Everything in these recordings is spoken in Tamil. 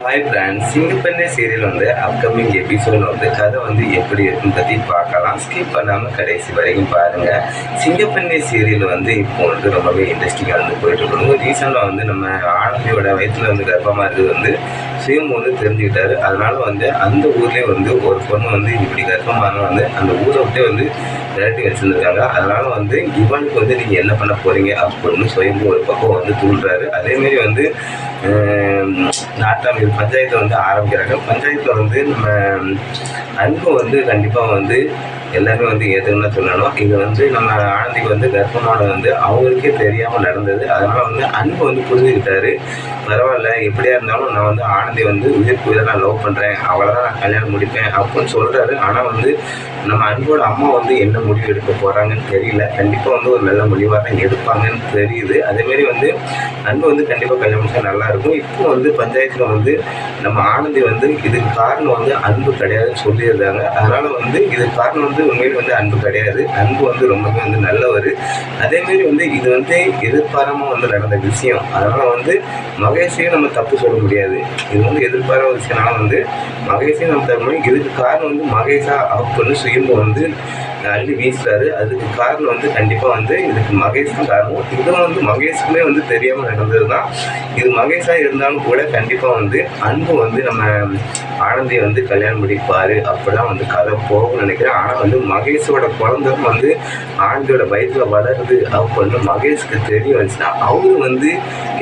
ஹாய் ஃப்ரெண்ட்ஸ் சிங்கப்பெண்ணே சீரியல் வந்து அப்கமிங் எபிசோட் வந்து கதை வந்து எப்படி இருக்குன்னு பற்றி பார்க்கலாம். ஸ்கிப் பண்ணாமல் கடைசி வரைக்கும் பாருங்கள் சிங்கப்பெண்ணே சீரியல் வந்து இப்போ வந்து ரொம்பவே இன்ட்ரெஸ்டிங்காக வந்து போயிட்டு இருக்கணும் ரீசெண்டாக வந்து நம்ம ஆனந்தியோட வயசில் வந்து கர்ப்பமாக இருக்குது வந்து சுயம் வந்து தெரிஞ்சுக்கிட்டாரு. அதனால வந்து அந்த ஊர்லேயே வந்து ஒரு பொண்ணு வந்து இப்படி கர்ப்பமான வந்து அந்த ஊரை விட்டே வந்து விரட்டி வச்சுருந்துருக்காங்க அதனால வந்து இவனுக்கு வந்து நீங்கள் என்ன பண்ண போகிறீங்க அப்படின்னு சுயம்பு ஒரு பக்கம் வந்து தூண்டுறாரு. அதேமாரி வந்து ஆஹ், நாட்டாமை பஞ்சாயத்தை வந்து ஆரம்பிக்கிறாங்க. பஞ்சாயத்தில் வந்து நம்ம அன்பு வந்து கண்டிப்பாக வந்து எல்லாருமே வந்து எதுன்னு சொல்லணும். இது வந்து நம்ம ஆனந்திக்கு வந்து கர்ப்பமான வந்து அவங்களுக்கே தெரியாமல் நடந்தது. அதனால் வந்து அன்பு வந்து புரிஞ்சுக்கிட்டாரு. பரவாயில்ல எப்படியா இருந்தாலும் நான் வந்து ஆனந்தி வந்து உயிருக்கு உயிரை நான் லவ் பண்ணுறேன் அவளை தான் நான் கல்யாணம் முடிப்பேன் அப்படின்னு சொல்கிறாரு ஆனால் வந்து நம்ம அன்போட அம்மா வந்து என்ன முடிவு எடுக்க போகிறாங்கன்னு தெரியல. கண்டிப்பாக வந்து ஒரு நல்ல முடிவாக தான் எடுப்பாங்கன்னு தெரியுது. அதேமாரி வந்து அன்பு வந்து கண்டிப்பாக கல்யாணம் முடிச்சா நல்லா இருக்கும். இப்போ வந்து பஞ்சாயத்தில் வந்து நம்ம ஆனந்தி வந்து இதுக்கு காரணம் வந்து அன்பு கிடையாதுன்னு சொல்லியிருந்தாங்க அதனால் வந்து இதுக்கு காரணம் வந்து உண்மையில் வந்து அன்பு கிடையாது. அன்பு வந்து ரொம்பவே வந்து நல்லவர். அதேமாரி வந்து இது வந்து எதிர்பாராமல் வந்து நடந்த விஷயம். அதனால் வந்து மகேஷையும் நம்ம தப்பு சொல்ல முடியாது. இது வந்து எதிர்பாராத விஷயம்னால வந்து மகேஷையும் நம்ம தப்பு பண்ணி இதுக்கு காரணம் வந்து மகேஷா அப்படின்னு சுயம்பு வந்து அள்ளி வீசுறாரு அதுக்கு காரணம் வந்து கண்டிப்பாக வந்து இதுக்கு மகேஷ் தான் காரணம். இதுவும் வந்து மகேஷுக்குமே வந்து தெரியாமல் நடந்தது தான் இது மகேஷாக இருந்தாலும் கூட கண்டிப்பாக வந்து அன்பு வந்து நம்ம ஆனந்தியை வந்து கல்யாணம் முடிப்பார் அப்படிலாம் வந்து கதை போகும்னு நினைக்கிறேன். ஆனால் வந்து மகேஷோட குழந்தை வந்து ஆனந்தியோட வயதில் வளருது அப்படின்னு மகேஷ்க்கு தெரிய வந்துச்சுன்னா அவரு வந்து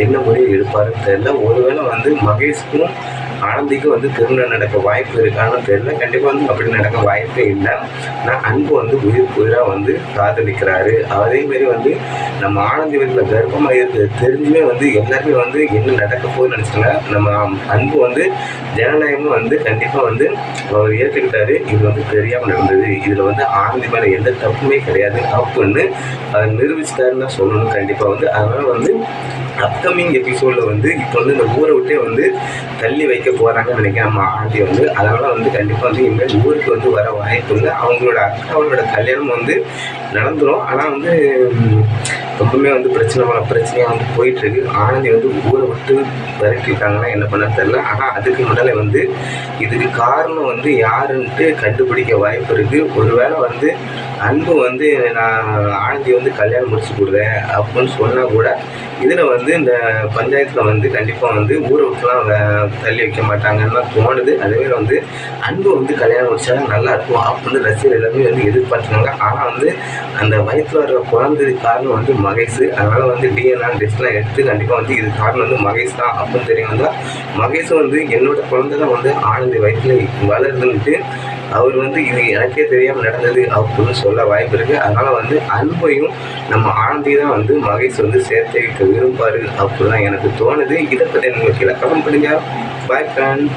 என்ன முடிவு எடுப்பாருன்னு தெரியல. ஒருவேளை வந்து மகேஷ்க்கும் ஆனந்திக்கு வந்து திருமணம் நடக்க வாய்ப்பு இருக்கான்னு தெரியல. கண்டிப்பாக வந்து அப்படி நடக்க வாய்ப்பே இல்லை. ஆனால் அன்பு வந்து உயிர் உயிராக வந்து காதலிக்கிறாரு. அதேமாரி வந்து நம்ம ஆனந்தி வீட்டில் கர்ப்பமாக இருக்கிறது தெரிஞ்சுமே வந்து எல்லாருமே வந்து என்ன நடக்க போகுதுன்னு நினச்சாங்க நம்ம அன்பு வந்து ஜனநாயகமும் வந்து கண்டிப்பாக வந்து அவர் ஏற்றுக்கிட்டாரு இது வந்து தெரியாமல் நடந்தது. இதில் வந்து ஆனந்தி மேலே எந்த தப்புமே கிடையாது அப்படின்னு அதை நிரூபிச்சிட்டாருன்னு தான் சொல்லணும் கண்டிப்பாக வந்து. அதனால் வந்து அப்கமிங் எபிசோடில் வந்து இப்போ வந்து இந்த ஊரை விட்டே வந்து தள்ளி வைக்க போகிறாங்கன்னு நினைக்கிறேன். நம்ம ஆண்டி வந்து அதனால் வந்து கண்டிப்பாக வந்து இனிமேல் ஊருக்கு வந்து வர வாய்ப்பு இல்லை அவங்களோட அக்காவோட கல்யாணம் வந்து நடந்துடும் ஆனால் வந்து ரொம்பவுமே வந்து பிரச்சனை பிரச்சனையாக வந்து போயிட்டுருக்கு. ஆனந்தி வந்து ஊரை விட்டு விரட்டிட்டாங்கன்னா என்ன பண்ண தெரில ஆனால் அதுக்கு முன்னாலே வந்து இதுக்கு காரணம் வந்து யாருன்ட்டு கண்டுபிடிக்க வாய்ப்பு இருக்குது ஒருவேளை வந்து அன்பு வந்து நான் ஆனந்தி வந்து கல்யாணம் முடிச்சு கொடுறேன் அப்படின்னு சொன்னால் கூட இதில் வந்து இந்த பஞ்சாயத்தில் வந்து கண்டிப்பாக வந்து ஊருக்குலாம் தள்ளி வைக்க மாட்டாங்கன்னா தோணுது. அதுவே வந்து அன்பு வந்து கல்யாணம் வச்சா நல்லா இருக்கும். அப்படின்னு ரசிகர் எல்லாமே வந்து எதிர்பார்த்தாங்க ஆனால் வந்து அந்த வயசில் வர குழந்தைக்கு காரணம் வந்து மகேஷ். அதனால் வந்து டிஎன்ஆ டெஸ்ட்லாம் எடுத்து கண்டிப்பாக வந்து இது காரணம் வந்து மகேஷ் தான் அப்படின்னு தெரியும். வந்தால் மகேஷ் வந்து என்னோட குழந்தை தான் வந்து ஆனந்தி வயசில் வளருதுன்ட்டு அவர் வந்து இது எனக்கே தெரியாமல் நடந்தது அப்படின்னு சொல்ல வாய்ப்பு இருக்குது அதனால் வந்து அன்பையும் நம்ம ஆனந்தி தான் வந்து மகேஷ் வந்து சேர்த்து வைக்க விரும்பாரு அப்படின்னு தான் எனக்கு தோணுது. இதை பற்றி உங்களுக்கு இலக்கணம் பிடிஞ்சா பாய் ஃப்ரெண்ட்